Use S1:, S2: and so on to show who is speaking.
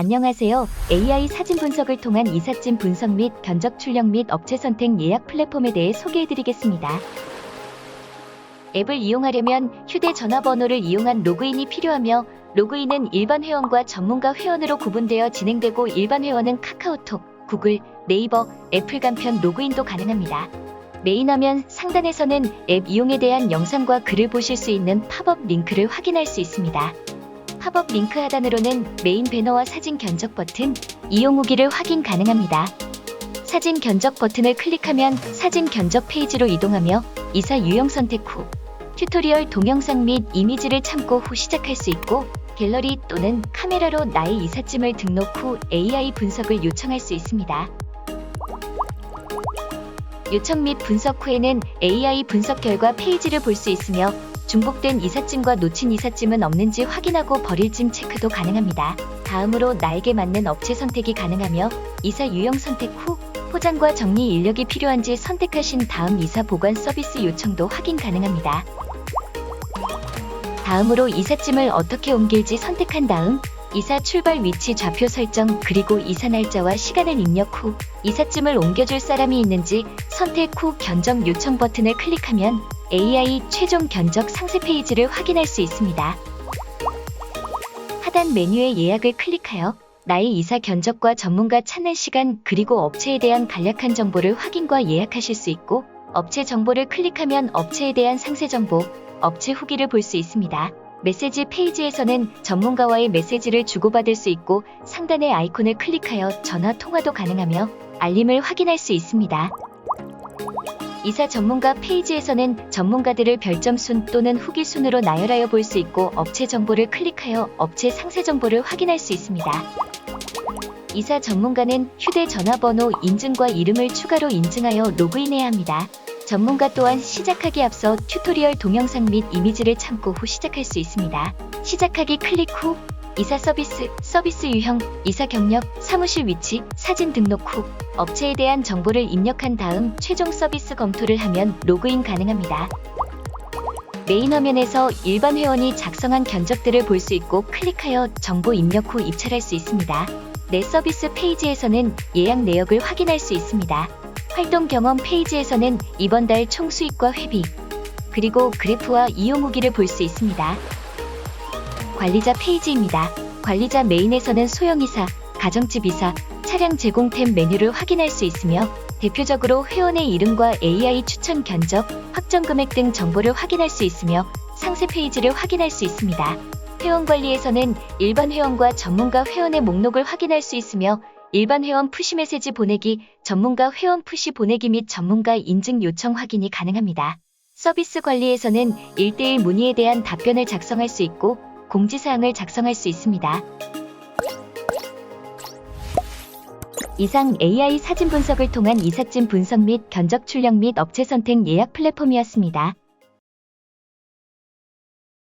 S1: 안녕하세요. AI 사진 분석을 통한 이삿짐 분석 및 견적 출력 및 업체 선택 예약 플랫폼에 대해 소개해드리겠습니다. 앱을 이용하려면 휴대전화번호를 이용한 로그인이 필요하며 로그인은 일반 회원과 전문가 회원으로 구분되어 진행되고 일반 회원은 카카오톡, 구글, 네이버, 애플 간편 로그인도 가능합니다. 메인 화면 상단에서는 앱 이용에 대한 영상과 글을 보실 수 있는 팝업 링크를 확인할 수 있습니다. 팝업 링크 하단으로는 메인 배너와 사진 견적 버튼, 이용 후기를 확인 가능합니다. 사진 견적 버튼을 클릭하면 사진 견적 페이지로 이동하며 이사 유형 선택 후 튜토리얼 동영상 및 이미지를 참고 후 시작할 수 있고 갤러리 또는 카메라로 나의 이삿짐을 등록 후 AI 분석을 요청할 수 있습니다. 요청 및 분석 후에는 AI 분석 결과 페이지를 볼 수 있으며 중복된 이삿짐과 놓친 이삿짐은 없는지 확인하고 버릴 짐 체크도 가능합니다. 다음으로 나에게 맞는 업체 선택이 가능하며 이사 유형 선택 후 포장과 정리 인력이 필요한지 선택하신 다음 이사 보관 서비스 요청도 확인 가능합니다. 다음으로 이삿짐을 어떻게 옮길지 선택한 다음 이사 출발 위치 좌표 설정 그리고 이사 날짜와 시간을 입력 후 이삿짐을 옮겨줄 사람이 있는지 선택 후 견적 요청 버튼을 클릭하면 AI 최종 견적 상세 페이지를 확인할 수 있습니다. 하단 메뉴의 예약을 클릭하여 나의 이사 견적과 전문가 찾는 시간 그리고 업체에 대한 간략한 정보를 확인과 예약하실 수 있고 업체 정보를 클릭하면 업체에 대한 상세 정보, 업체 후기를 볼 수 있습니다. 메시지 페이지에서는 전문가와의 메시지를 주고받을 수 있고 상단의 아이콘을 클릭하여 전화 통화도 가능하며 알림을 확인할 수 있습니다. 이사 전문가 페이지에서는 전문가들을 별점순 또는 후기 순으로 나열하여 볼 수 있고 업체 정보를 클릭하여 업체 상세 정보를 확인할 수 있습니다. 이사 전문가는 휴대전화번호 인증과 이름을 추가로 인증하여 로그인해야 합니다. 전문가 또한 시작하기 앞서 튜토리얼 동영상 및 이미지를 참고 후 시작할 수 있습니다. 시작하기 클릭 후 이사 서비스, 서비스 유형, 이사 경력, 사무실 위치, 사진 등록 후 업체에 대한 정보를 입력한 다음 최종 서비스 검토를 하면 로그인 가능합니다. 메인 화면에서 일반 회원이 작성한 견적들을 볼 수 있고 클릭하여 정보 입력 후 입찰할 수 있습니다. 내 서비스 페이지에서는 예약 내역을 확인할 수 있습니다. 활동 경험 페이지에서는 이번 달 총 수익과 회비, 그리고 그래프와 이용 후기를 볼 수 있습니다. 관리자 페이지입니다. 관리자 메인에서는 소형이사, 가정집 이사, 차량 제공템 메뉴를 확인할 수 있으며 대표적으로 회원의 이름과 AI 추천 견적, 확정 금액 등 정보를 확인할 수 있으며 상세 페이지를 확인할 수 있습니다. 회원 관리에서는 일반 회원과 전문가 회원의 목록을 확인할 수 있으며 일반 회원 푸시 메시지 보내기, 전문가 회원 푸시 보내기 및 전문가 인증 요청 확인이 가능합니다. 서비스 관리에서는 1대1 문의에 대한 답변을 작성할 수 있고 공지사항을 작성할 수 있습니다. 이상 AI 사진 분석을 통한 이삿짐 분석 및 견적 출력 및 업체 선택 예약 플랫폼이었습니다.